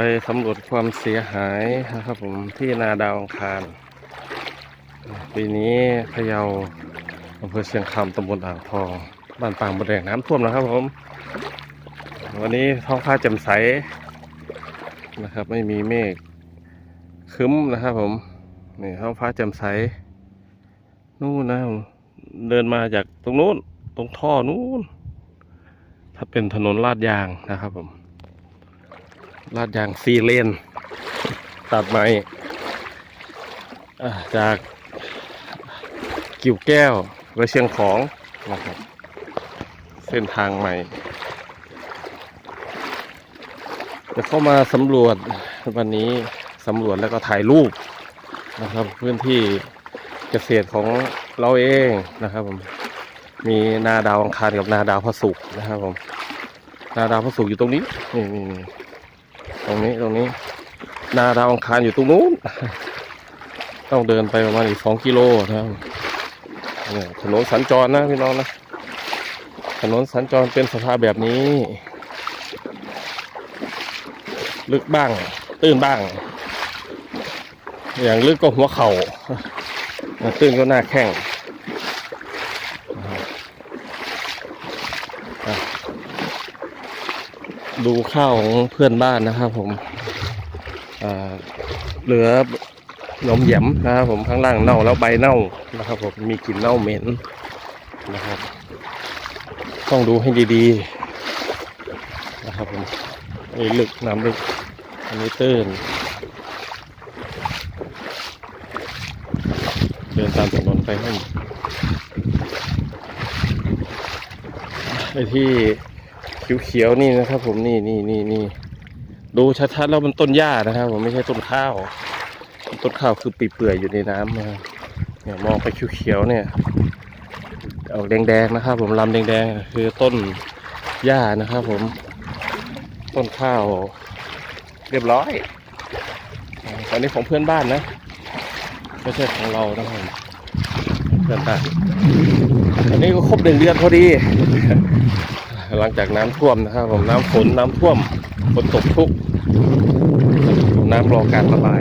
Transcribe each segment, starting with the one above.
ไปสำรวจความเสียหายนะครับผมที่นาดาวอังคาร ปีนี้พะเยาอำเภอเชียงคำตำบลอ่างทอง บ้านปางบดแดงน้ำท่วมนะครับผม วันนี้ท้องฟ้าแจ่มใสนะครับ ไม่มีเมฆคึ้มนะครับผมนี่ท้องฟ้าแจ่มใส นู่นนะเดินมาจากตรงนู้น ตรงท่อนู้น ถ้าเป็นถนนลาดยางนะครับผม ลาดยางซีเลน ตัดใหม่จากกิ่วแก้วไปเชียงของนะครับ เส้นทางใหม่ จะเข้ามาสำรวจวันนี้สำรวจแล้วก็ถ่ายรูปนะครับ พื้นที่เกษตรของเราเองนะครับผมมีนาดาวอังคารกับนาดาวพระศุกร์นะครับผมนาดาวพระศุกร์อยู่ตรงนี้นี่นี่ ตรงนี้ตรงนี้ นาดาวอังคารอยู่ตรงนู้น ต้องเดินไปประมาณอีกสองกิโลนะครับถนนสัญจรนะพี่น้องนะถนนสัญจรเป็นสภาพแบบนี้ ลึกบ้าง ตื้นบ้าง อย่างลึกก็หัวเข่าตื้นก็หน้าแข้ง ดูข้าวของเพื่อนบ้านนะครับผมเหลือหนมแยมนะครับผมข้างล่างเน่าแล้วใบเน่านะครับผมมีกลิ่นเน่าเหม็นนะครับ ต้องดูให้ดีๆนะครับผมอันนี้ลึกน้ำลึกอันนี้ตื้นเดินตามถนนไปให้ไอ้ที่ เขียวๆนี่นะครับ ผมนี่นี่นี่นี่ดูชัดๆแล้วมันต้นหญ้านะครับ ผมไม่ใช่ต้นข้าว ต้นข้าวคือปีเปื่อยอยู่ในน้ำนะเนี่ยมองไปเขียวๆเนี่ยออกแดงๆนะครับ ผมลำแดงๆคือต้นหญ้านะครับ ผมต้นข้าว เรียบร้อยอันนี้ของเพื่อนบ้านนะไม่ใช่ของเรานะครับเพื่อนบ้านอันนี้ก็ครบหนึ่งเดือนพอดี หลังจากน้ำท่วมนะครับผมน้ำฝนน้ำท่วมฝนตกชุกน้ำรอการระบาย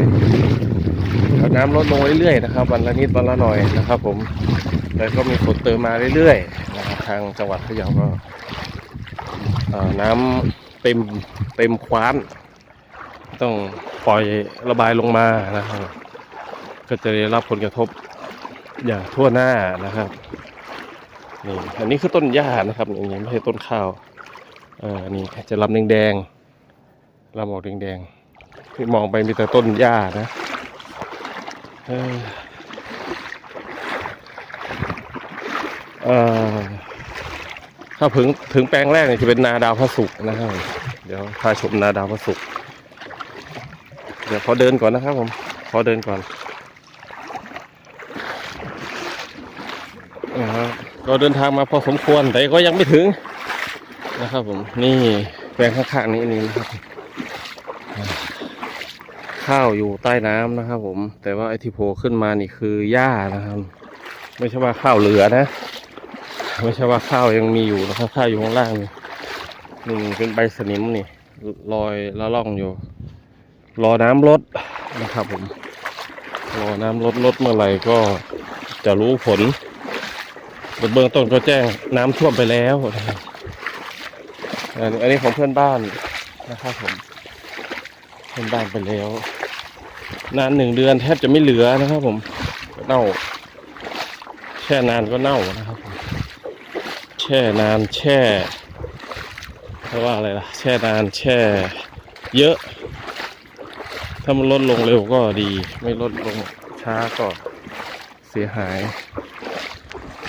แล้วน้ำลดลงเรื่อยๆนะครับวันละนิดวันละหน่อยนะครับ ผมแต่ก็มีฝนเติมมาเรื่อยๆนะครับทางจังหวัดพะเยาก็น้ำเต็มเต็มคว้าน ต้องปล่อยระบายลงมานะครับ ก็จะได้รับผลกระทบอย่างทั่วหน้านะครับ นี่อันนี้คือต้นหญ้านะครับอย่างนี้ไม่ใช่ต้นข้าวเออนี่จะลำแดงๆลำออกแดงๆที่มองไปมีแต่ต้นหญ้านะเออเออถ้าถึงถึงแปลงแรกเนี่ยจะเป็นนาดาวพระศุกร์นะครับ เดี๋ยวพาชมนาดาวพระศุกร์เดี๋ยวขอเดินก่อนนะครับผมขอเดินก่อน นะครับก็เดินทางมาพอสมควรแต่ก็ยังไม่ถึงนะครับผมนี่แปลงข้างๆนี้นี่นะครับข้าวอยู่ใต้น้ำนะครับผม แต่ว่าไอที่โผล่ขึ้นมานี่คือหญ้านะครับ ไม่ใช่ว่าข้าวเหลือนะ ไม่ใช่ว่าข้าวยังมีอยู่นะครับข้าวอยู่ข้างล่างนี่นี่เป็นใบสนิมนี่ลอยละล่องอยู่ รอน้ำลดนะครับผมรอน้ำลดลดเมื่อไหร่ก็จะรู้ผล เบื้องต้นก็แจ้งน้ำท่วมไปแล้วนะครับอันนี้อันนี้ของเพื่อนบ้านนะครับผมเพื่อนบ้านไปแล้ว นานหนึ่งเดือนแทบจะไม่เหลือนะครับ ผมเน่า แช่นานก็เน่านะครับผมแช่นานแช่เพราะว่าอะไรล่ะ แช่นานแช่ เยอะ ถ้ามันลดลงเร็วก็ดี ไม่ลดลงช้าก็เสียหาย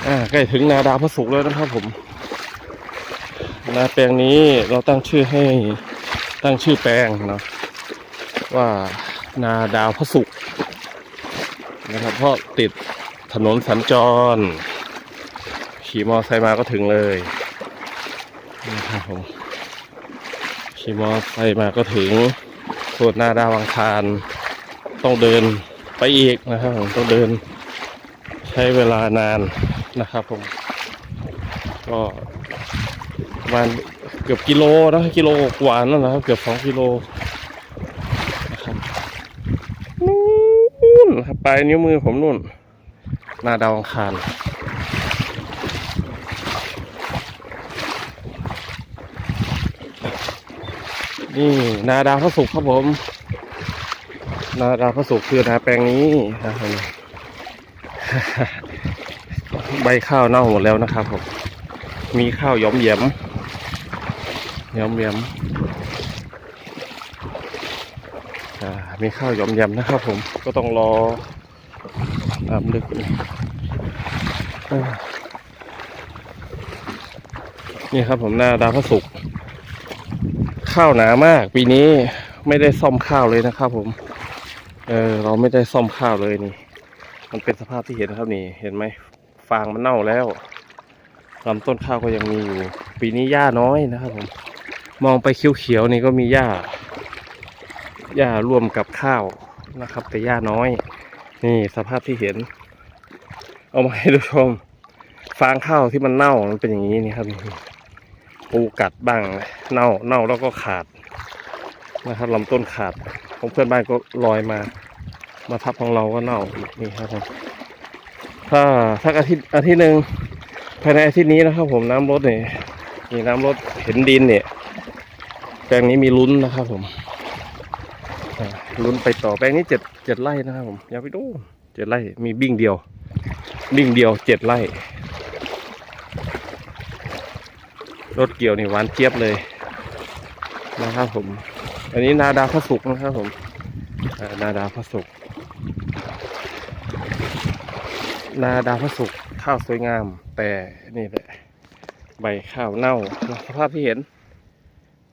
อ่าใกล้ถึงนาดาวพระศุกร์แล้วนะครับผมนาแปลงนี้เราตั้งชื่อให้ตั้งชื่อแปลงเนาะว่านาดาวพระศุกร์นะครับเพราะติดถนนสัญจร ขี่มอไซค์มาก็ถึงเลยนะครับผมขี่มอไซค์มาก็ถึงส่วนนาดาวังคารต้องเดินไปอีกนะครับผมต้องเดินใช้เวลานาน นะครับผม ก็ปมาณเกือบกิโลนะกิโลกว่านั่นนะครับ เกือบสองกิโลนะครับนู่นคปลายนิ้วมือผมนู่นหน้าดาวอังคารนี่นาดาวพระศุกร์ครับผม นาดาวพระศุกร์คือนาแปลงนี้นะครับ ใบข้าวเน่าหมดแล้วนะครับผมมีข้าวย้อมแหยมย้อมแหยมอ่ามีข้าวย้อมแหยมนะครับผมก็ต้องรอตามลึกอ่นี่ครับผมหน้าดาวพระศุกร์ข้าวหนามาก ปีนี้ไม่ได้ซ่อมข้าวเลยนะครับผม เออเราไม่ได้ซ่อมข้าวเลยนี่ มันเป็นสภาพที่เห็นครับนี่เห็นไหม ฟางมันเน่าแล้วลำต้นข้าวก็ยังมีอยู่ ปีนี้หญ้าน้อยนะครับผม มองไปเขียวๆนี่ก็มีหญ้า หญ้าร่วมกับข้าวนะครับ แต่หญ้าน้อย นี่สภาพที่เห็น เอามาให้ดูชม ฟางข้าวที่มันเน่ามันเป็นอย่างนี้นี่ครับปูกัดบ้าง เน่า เน่าแล้วก็ขาดนะครับลำต้นขาดของเพื่อนบ้านก็ลอยมา มาทับของเราก็เน่าอีกนี่ครับผม ถ้าสักอาทิตย์อาทิตย์หนึ่งภายในอาทิตย์นี้นะครับ ผมน้ำลดเนี่ยมีน้ำลดเห็นดินเนี่ยแปลงนี้มีลุ้นนะครับ ผมลุ้นไปต่อแปลงนี้เจ็ดเจ็ดไร่นะครับ ผมอย่าไปดูเจ็ดไร่มีบิ้งเดียว บิ้งเดียวเจ็ดไร่รถเกี่ยวนี่หวานเจี๊ยบเลยนะครับผม อันนี้นาดาพระศุกนะครับผมนาดาพระศุกร์ นาดาวพระศุกร์ข้าวสวยงาม แต่นี่แหละใบข้าวเน่าสภาพที่เห็น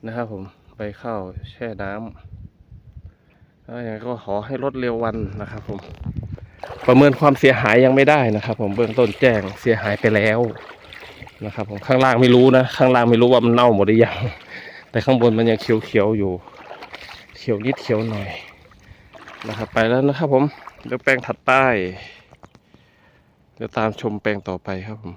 นะครับผมใบข้าวแช่น้ำแล้วอย่างก็ขอให้ลดเร็ววันนะครับ ผม ประเมินความเสียหายยังไม่ได้นะครับ ผมเบื้องต้นแจ้งเสียหายไปแล้วนะครับ ผมข้างล่างไม่รู้นะข้างล่างไม่รู้ว่ามันเน่าหมดหรือยังแต่ข้างบนมันยังเขียวๆอยู่ เขียวนิดเขียวหน่อยนะครับ ไปแล้วนะครับ ผมเดี๋ยวแปลงถัดไป เดี๋ยวตามชมแปลงต่อไปครับผม